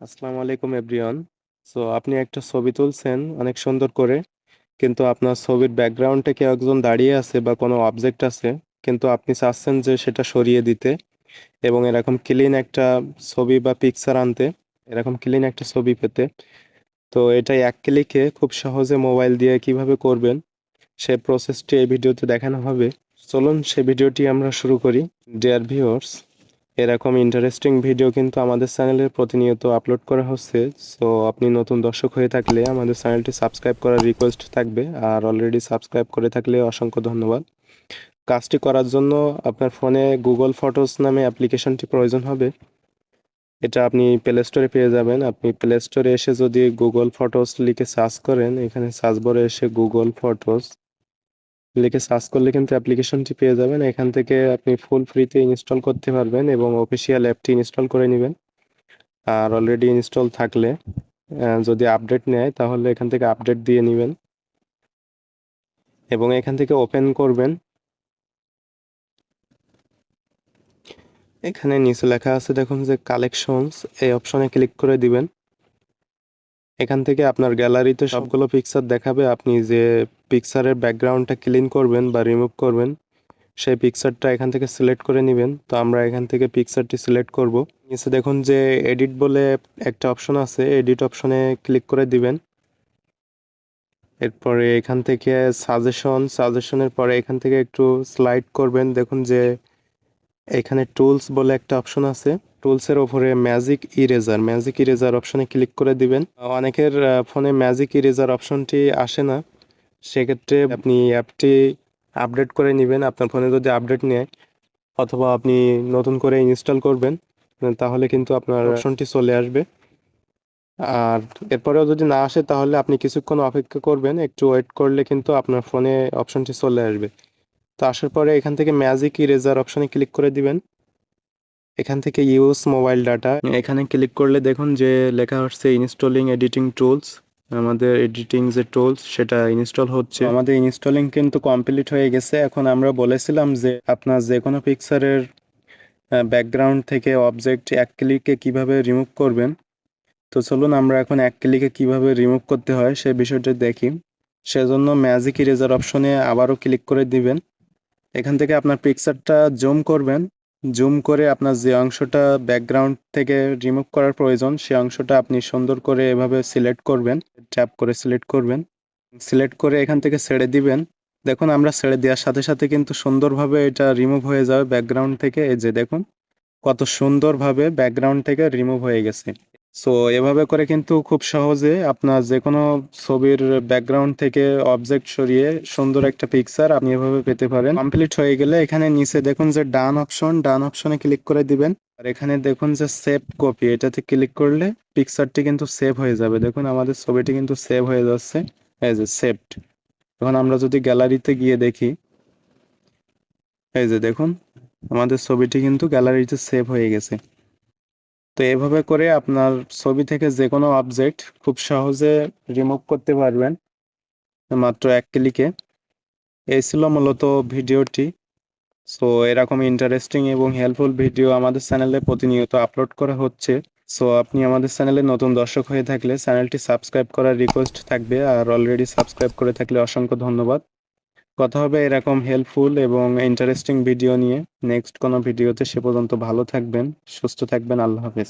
আসসালামু আলাইকুম, everyone. So আপনি একটা ছবি তুলছেন, অনেক সুন্দর করে। কিন্তু আপনার ছবির ব্যাকগ্রাউন্ডে কেউ একজন দাঁড়িয়ে আছে বা কোনো অবজেক্ট আছে, কিন্তু আপনি চাচ্ছেন যে সেটা সরিয়ে দিতে এবং এরকম ক্লিন একটা ছবি বা পিকচার আনতে, এরকম ক্লিন একটা ছবি পেতে। তো এটাই এক ক্লিকে খুব সহজে মোবাইল দিয়ে কীভাবে করবেন, সে প্রসেসটি এই ভিডিওতে দেখানো হবে। চলুন, সে ভিডিওটি আমরা শুরু করি। ডিয়ার ভিউয়ার্স এরকম ইন্টারেস্টিং ভিডিও কিন্তু আমাদের চ্যানেলে প্রতিনিয়ত আপলোড করা হচ্ছে। সো আপনি নতুন দর্শক হয়ে থাকলে আমাদের চ্যানেলটি সাবস্ক্রাইব করার রিকোয়েস্ট থাকবে। আর অলরেডি সাবস্ক্রাইব করে থাকলে অসংখ্য ধন্যবাদ। কাজটি করার জন্য আপনার ফোনে গুগল ফটোস নামে অ্যাপ্লিকেশনটি প্রয়োজন হবে। এটা আপনি প্লে স্টোরে পেয়ে যাবেন। আপনি প্লে স্টোরে এসে যদি গুগল ফটোস লিখে সার্চ করেন, এখানে সার্চ বরে এসে গুগল ফটোস লিখে সার্চ করলে কিন্তু অ্যাপ্লিকেশনটি পেয়ে যাবেন। এখান থেকে আপনি ফুল ফ্রিতে ইনস্টল করতে পারবেন এবং অফিসিয়াল অ্যাপটি ইনস্টল করে নেবেন। আর অলরেডি ইনস্টল থাকলে যদি আপডেট নেয়, তাহলে এখান থেকে আপডেট দিয়ে নেবেন। এবং এখান থেকে ওপেন করবেন। এখানে নিচে লেখা আছে, দেখুন যে কালেকশনস এই অপশনে ক্লিক করে দিবেন। এখান থেকে আপনার গ্যালারিতে সবগুলো পিকচার দেখাবে। আপনি যে পিকচারের ব্যাকগ্রাউন্ডটা ক্লিন করবেন বা রিমুভ করবেন, সেই পিকচারটা এখান থেকে সিলেক্ট করে নেবেন। তো আমরা এখান থেকে পিকচারটি সিলেক্ট করব। নিচে দেখুন যে এডিট বলে একটা অপশন আছে। এডিট অপশনে ক্লিক করে দিবেন। এরপরে এখান থেকে সাজেশন সাজেশনের পরে এখান থেকে একটু স্লাইড করবেন। দেখুন যে এখানে টুলস বলে একটা অপশন আছে। টুলসের ওপরে ম্যাজিক ইরেজার ম্যাজিক ইরেজার অপশনে ক্লিক করে দিবেন। অনেকের ফোনে ম্যাজিক ইরেজার অপশনটি আসে না। সেক্ষেত্রে আপনি অ্যাপটি আপডেট করে নেবেন। আপনার ফোনে যদি আপডেট নেয় অথবা আপনি নতুন করে ইনস্টল করবেন তাহলে কিন্তু আপনার অপশনটি চলে আসবে। আর এরপরেও যদি না আসে তাহলে আপনি কিছুক্ষণ অপেক্ষা করবেন। একটু ওয়েট করলে কিন্তু আপনার ফোনে অপশনটি চলে আসবে। তো আসার পরে এখান থেকে ম্যাজিক ইরেজার অপশনে ক্লিক করে দিবেন। এখান থেকে ইউজ মোবাইল ডাটা এখানে ক্লিক করলে দেখুন যে লেখা হচ্ছে ইনস্টলিং এডিটিং টুলস আমাদের এডিটিং যে টুলস সেটা ইনস্টল হচ্ছে। আমাদের ইনস্টলিং কিন্তু কমপ্লিট হয়ে গেছে। এখন আমরা বলেছিলাম যে আপনার যে কোনো পিকচারের ব্যাকগ্রাউন্ড থেকে অবজেক্ট এক ক্লিকে কীভাবে রিমুভ করবেন। তো চলুন আমরা এখন এক ক্লিকে কীভাবে রিমুভ করতে হয় সেই বিষয়টা দেখি। সেজন্য ম্যাজিক ইরেজার অপশনে আবারও ক্লিক করে দিবেন। এখান থেকে আপনার পিকচারটা জুম করবেন। জুম করে আপনার যে অংশটা ব্যাকগ্রাউন্ড থেকে রিমুভ করার প্রয়োজন, সে অংশটা আপনি সুন্দর করে এভাবে সিলেক্ট করবেন ট্যাপ করে সিলেক্ট করবেন। সিলেক্ট করে এখান থেকে ছেড়ে দিবেন। দেখুন, আমরা ছেড়ে দেওয়ার সাথে সাথে কিন্তু সুন্দরভাবে এটা রিমুভ হয়ে যাবে ব্যাকগ্রাউন্ড থেকে। এই যে দেখুন, কত সুন্দরভাবে ব্যাকগ্রাউন্ড থেকে রিমুভ হয়ে গেছে। সো এভাবে করে কিন্তু খুব সহজে আপনার যে কোনো ছবির ব্যাকগ্রাউন্ড থেকে অবজেক্ট সরিয়ে সুন্দর একটা পিকচার আপনি এভাবে পেতে পারেন। কমপ্লিট হয়ে গেলে এখানে নিচে দেখুন যে ডান অপশন ডান অপশনে ক্লিক করে দিবেন। আর এখানে দেখুন যে সেভ কপি এটাতে ক্লিক করলে পিকচারটি কিন্তু সেভ হয়ে যাবে। দেখুন আমাদের ছবিটি কিন্তু সেভ হয়ে যাচ্ছে। এই যে সেভড এখন আমরা যদি গ্যালারিতে গিয়ে দেখি, এই যে দেখুন, আমাদের ছবিটি কিন্তু গ্যালারিতে সেভ হয়ে গেছে। তো এভাবে করে আপনার ছবি থেকে যে কোনো অবজেক্ট খুব সহজে রিমুভ করতে পারবেন। মাত্র এক ক্লিকে এই ছিল মূলত ভিডিওটি। সো এরকম ইন্টারেস্টিং এবং হেল্পফুল ভিডিও আমাদের চ্যানেলে প্রতিনিয়ত আপলোড করা হচ্ছে। সো আপনি আমাদের চ্যানেলে নতুন দর্শক হয়ে থাকলে চ্যানেলটি সাবস্ক্রাইব করার রিকোয়েস্ট থাকবে। আর অলরেডি সাবস্ক্রাইব করে থাকলে অসংখ্য ধন্যবাদ। কথা হবে এরকম হেল্পফুল এবং ইন্টারেস্টিং ভিডিও নিয়ে। নেক্সট কোনো ভিডিওতে সে পর্যন্ত ভালো থাকবেন, সুস্থ থাকবেন, আল্লাহ হাফেজ।